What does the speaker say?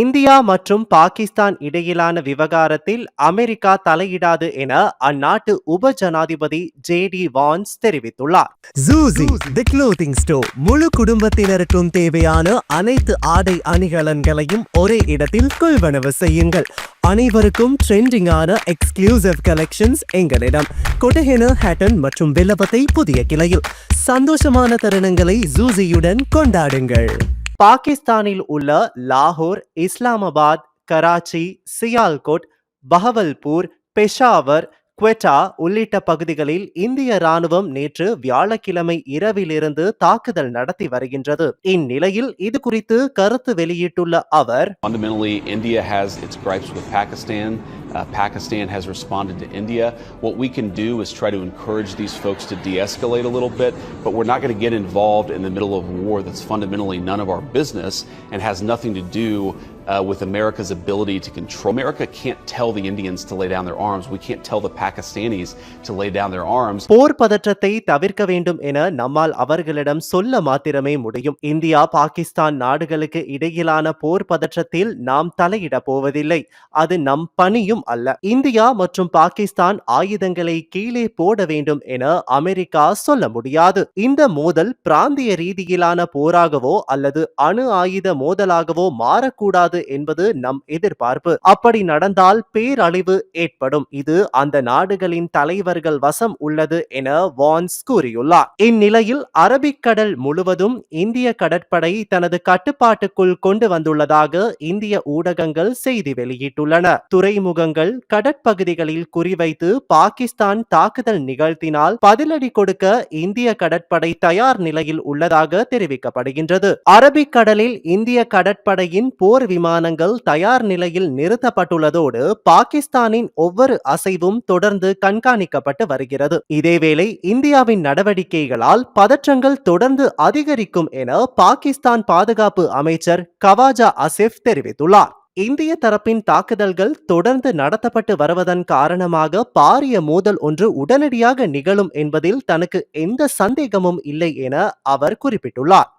India மற்றும் பாகிஸ்தான் இடையிலான விவகாரத்தில் அமெரிக்கா தலையிடாது என அந்நாட்டு உப ஜனாதிபதி ஜே டி வான்ஸ் தெரிவித்துள்ளார். ஜூசி தி க்ளோத்திங் ஸ்டோர் முழு குடும்பத்தினருக்கும் தேவையான அனைத்து ஆடை அணிகலன்களையும் ஒரே இடத்தில் கொள்வனவு செய்யுங்கள். அனைவருக்கும் ட்ரெண்டிங்கான எக்ஸ்க்ளூசிவ் கலெக்ஷன்ஸ் எங்களிடம். கொட்டஹென ஹேட்டன் மற்றும் வில்லபத்தை புதிய கிளையில். சந்தோஷமான தருணங்களை ஜூசியுடன் கொண்டாடுங்கள். பாகிஸ்தானில் உள்ள லாகூர் இஸ்லாமாபாத் கராச்சி சியால்கோட் பஹவல்பூர் பெஷாவர் குவெட்டா உள்ளிட்ட பகுதிகளில் இந்திய ராணுவம் நேற்று வியாழக்கிழமை இரவிலிருந்து தாக்குதல் நடத்தி வருகின்றது இந்நிலையில் இது குறித்து கருத்து வெளியிட்டுள்ள அவர் Fundamentally, India has its gripes with Pakistan. Uh, Pakistan has responded to India. What we can do is try to encourage these folks to de escalate a little bit, but we're not going to get involved in the middle of war that's fundamentally none of our business and has nothing to do uh, with America's ability to control. America can't tell the Indians to lay down their arms. We can't tell the Pakistanis to lay down their arms. போர் பதற்றத்தை தவிர்க்க வேண்டும் என நம்மால் அவர்களிடம் சொல்ல மாத்திரமே முடியும். India Pakistan நாடுகளுக்கு இடையிலான போர் பதற்றத்தில் நாம் தலையிட போவதில்லை. அது நம் பணியும் அல்ல. இந்தியா மற்றும் பாகிஸ்தான் ஆயுதங்களை கீழே போட வேண்டும் என அமெரிக்கா சொல்ல முடியாது. இந்த மோதல் பிராந்திய ரீதியிலான போராகவோ அல்லது அணு ஆயுத மோதலாகவோ மாறக்கூடாது என்பது நம் எதிர்பார்ப்பு. அப்படி நடந்தால் பேரழிவு ஏற்படும். இது அந்த நாடுகளின் தலைவர்கள் வசம் உள்ளது என வான்ஸ் கூறியுள்ளார். இந்நிலையில் அரபிக்கடல் முழுவதும் இந்திய கடற்படை தனது கட்டுப்பாட்டுக்குள் கொண்டு வந்துள்ளதாக இந்திய ஊடகங்கள் செய்தி வெளியிட்டுள்ளன. துறைமுகங்கள் கடற்பகுதிகளில் குறிவைத்து பாகிஸ்தான் தாக்குதல் நிகழ்த்தினால் பதிலடி கொடுக்க இந்திய கடற்படை தயார் நிலையில் உள்ளதாக தெரிவிக்கப்படுகின்றது. அரபிக்கடலில் இந்திய கடற்படையின் போர் விமானங்கள் தயார் நிலையில் நிறுத்தப்பட்டுள்ளதோடு பாகிஸ்தானின் ஒவ்வொரு அசைவும் தொடர்ந்து கண்காணிக்கப்பட்டு வருகிறது. இதேவேளை இந்தியாவின் நடவடிக்கைகளால் பதற்றங்கள் தொடர்ந்து அதிகரிக்கும் என பாகிஸ்தான் பாதுகாப்பு அமைச்சர் கவாஜா அசிப் தெரிவித்துள்ளார். இந்திய தரப்பின் தாக்குதல்கள் தொடர்ந்து நடத்தப்பட்டு வருவதன் காரணமாக பாரிய மோதல் ஒன்று உடனடியாக நிகழும் என்பதில் தனக்கு எந்த சந்தேகமும் இல்லை என அவர் குறிப்பிட்டுள்ளார்.